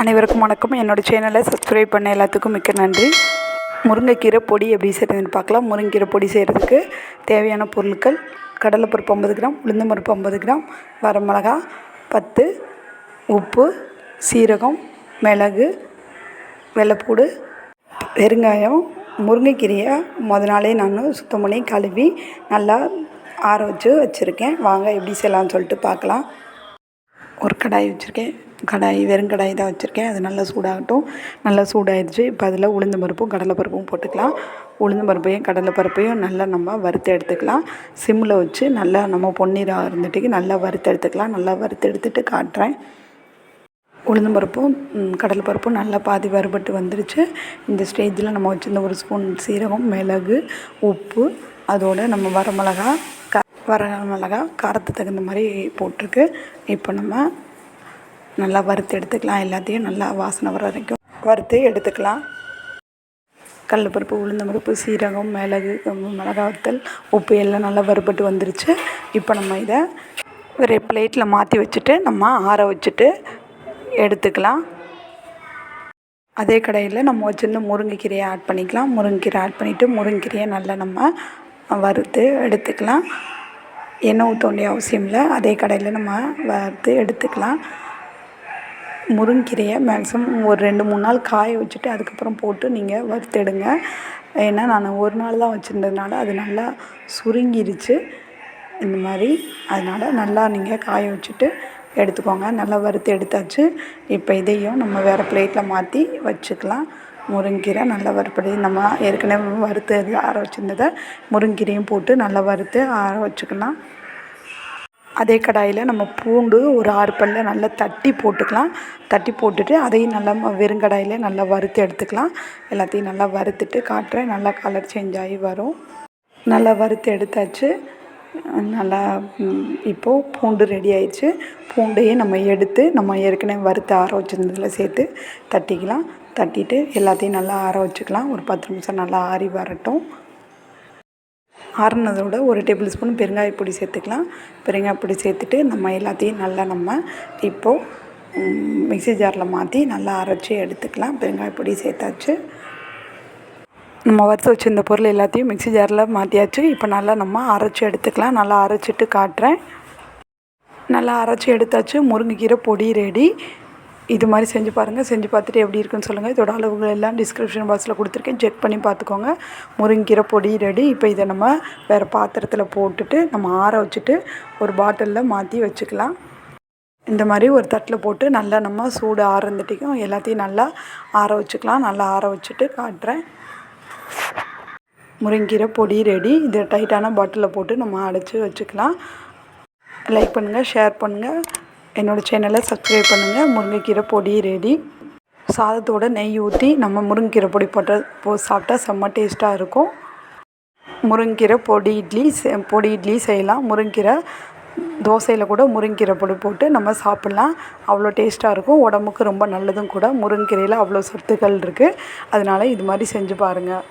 அனைவருக்கும் வணக்கம். என்னோடய சேனலை சப்ஸ்கிரைப் பண்ண எல்லாத்துக்கும் மிக்க நன்றி. முருங்கைக்கீரை பொடி எப்படி செய்கிறதுன்னு பார்க்கலாம். முருங்கைக்கீரை பொடி செய்கிறதுக்கு தேவையான பொருட்கள் கடலைப்பருப்பு ஐம்பது கிராம் உளுந்தம்பருப்பு ஐம்பது கிராம் வரமிளகா பத்து உப்பு சீரகம் மிளகு வெள்ளைப்பூடு பெருங்காயம் முருங்கைக்கீரையை முத நாளே நான் சுத்தம் பண்ணி கழுவி நல்லா ஆற வச்சு வச்சுருக்கேன். வாங்க எப்படி செய்யலாம்னு சொல்லிட்டு பார்க்கலாம். ஒரு கடாய் வச்சுருக்கேன். கடாய் வெறும் கடாய் தான் வச்சுருக்கேன். அது நல்லா சூடாகட்டும். நல்லா சூடாயிடுச்சு. இப்போ அதில் உளுந்து பருப்பும் கடலைப்பருப்பும் போட்டுக்கலாம். உளுந்து பருப்பையும் கடலைப்பருப்பையும் நல்லா நம்ம வறுத்து எடுத்துக்கலாம். சிம்மில் வச்சு நல்லா நம்ம பொன்னீராக இருந்துட்டு நல்லா வறுத்து எடுத்துக்கலாம். நல்லா வறுத்து எடுத்துகிட்டு காட்டுறேன். உளுந்தும் பருப்பும் கடலைப்பருப்பும் நல்லா பாதி வறுபட்டு வந்துருச்சு. இந்த ஸ்டேஜில் நம்ம வச்சுருந்த ஒரு ஸ்பூன் சீரகம் மிளகு உப்பு அதோடு நம்ம வரமிளகா க வரமிளகா காரத்துக்கு தகுந்த மாதிரி போட்டிருக்கு. இப்போ நம்ம நல்லா வறுத்து எடுத்துக்கலாம். எல்லாத்தையும் நல்லா வாசனை வர வரைக்கும் வறுத்து எடுத்துக்கலாம். கடலப்பருப்பு உளுந்தம்பருப்பு சீரகம் மிளகு மிளகா வத்தல் உப்பு எல்லாம் நல்லா வறுபட்டு வந்துருச்சு. இப்போ நம்ம இதை ஒரு பிளேட்டில் மாற்றி வச்சுட்டு நம்ம ஆற வச்சுட்டு எடுத்துக்கலாம். அதே கடையில் நம்ம வச்சுருந்த முருங்கைக்கீரையை ஆட் பண்ணிக்கலாம். முருங்கைக்கீரை ஆட் பண்ணிவிட்டு முருங்கைக்கீரையை நல்லா நம்ம வறுத்து எடுத்துக்கலாம். எண்ணெய் ஊற்ற வேண்டிய அவசியம் இல்லை. அதே கடையில் நம்ம வறுத்து எடுத்துக்கலாம். முருங்கீரையை மேக்ஸிமம் ஒரு ரெண்டு மூணு நாள் காய வச்சுட்டு அதுக்கப்புறம் போட்டு நீங்கள் வறுத்தெடுங்க ஏன்னா நான் ஒரு நாள் தான் வச்சுருந்ததுனால அது நல்லா சுருங்கிருச்சு. இந்த மாதிரி. அதனால் நல்லா நீங்கள் காய வச்சுட்டு எடுத்துக்கோங்க. நல்லா வறுத்து எடுத்தாச்சு. இப்போ இதையும் நம்ம வேறு பிளேட்டில் மாற்றி வச்சுக்கலாம். முருங்கீரை நல்லா வறுப்படி நம்ம ஏற்கனவே வறுத்து ஆற வச்சுருந்ததை முருங்கீரையும் போட்டு நல்லா வறுத்து ஆற வச்சுக்கலாம். அதே கடாயில் நம்ம பூண்டு ஒரு ஆறு பல்ல நல்லா தட்டி போட்டுக்கலாம். தட்டி போட்டுட்டு அதையும் நல்லா வெறும் கடாயில் நல்லா வறுத்து எடுத்துக்கலாம். எல்லாத்தையும் நல்லா வறுத்துட்டு காட்டுறேன் நல்லா கலர் சேஞ்ச் ஆகி வரும். நல்லா வறுத்து எடுத்தாச்சு. நல்லா இப்போது பூண்டு ரெடி ஆயிடுச்சு. பூண்டையும் நம்ம எடுத்து நம்ம ஏற்கனவே வறுத்து ஆற வச்சுருந்ததில் சேர்த்து தட்டிக்கலாம். தட்டிட்டு எல்லாத்தையும் நல்லா ஆற வச்சுக்கலாம். ஒரு பத்து நிமிஷம் நல்லா ஆறி வரட்டும். ஆறுனதோட ஒரு டேபிள் ஸ்பூன் பெருங்காய பொடி சேர்த்துக்கலாம். பெருங்காய பொடி சேர்த்துட்டு நம்ம எல்லாத்தையும் நல்லா நம்ம இப்போது மிக்சி ஜாரில் மாற்றி நல்லா அரைச்சி எடுத்துக்கலாம். பெருங்காய பொடி சேர்த்தாச்சு. நம்ம வறுத்து வச்சுருந்த பொருள் எல்லாத்தையும் மிக்சி ஜாரில் மாற்றியாச்சு இப்போ நல்லா நம்ம அரைச்சி எடுத்துக்கலாம். நல்லா அரைச்சிட்டு காட்டுறேன். நல்லா அரைச்சி எடுத்தாச்சு. முருங்கைக்கீரை பொடி ரெடி இது மாதிரி செஞ்சு பாருங்கள் செஞ்சு பார்த்துட்டு எப்படி இருக்குன்னு சொல்லுங்கள் இதோட அளவுகள் எல்லாம் டிஸ்கிரிப்ஷன் பாக்ஸில் கொடுத்துருக்கேன். செக் பண்ணி பார்த்துக்கோங்க. முருங்கீரை பொடி ரெடி. இப்போ இதை நம்ம வேறு பாத்திரத்தில் போட்டுட்டு நம்ம ஆற வச்சுட்டு ஒரு பாட்டிலில் மாற்றி வச்சுக்கலாம். இந்த மாதிரி ஒரு தட்டில் போட்டு நல்லா நம்ம சூடு ஆறந்துட்டிக்கும். எல்லாத்தையும் நல்லா ஆற வச்சுக்கலாம். நல்லா ஆற வச்சுட்டு காட்டுறேன். முருங்கீரை பொடி ரெடி. இதை டைட்டான பாட்டிலில் போட்டு நம்ம அடைச்சி வச்சுக்கலாம். லைக் பண்ணுங்கள் ஷேர் பண்ணுங்கள் என்னோடய சேனலை சப்ஸ்கிரைப் பண்ணுங்கள் முருங்கைக்கீரை பொடி ரெடி சாதத்தோட நெய் ஊற்றி நம்ம முருங்கைக்கீரை பொடி போட்ட போ சாப்பிட்டா செம்ம டேஸ்ட்டாக இருக்கும். முருங்கீரை பொடி இட்லி பொடி இட்லி செய்யலாம். முருங்கீரை தோசையில் கூட முருங்கீரை பொடி போட்டு நம்ம சாப்பிட்லாம். அவ்வளோ டேஸ்ட்டாக இருக்கும். உடம்புக்கு ரொம்ப நல்லதும் கூட முருங்கீரையில் அவ்வளோ சத்துக்கள் இருக்குது அதனால் இது மாதிரி செஞ்சு பாருங்கள்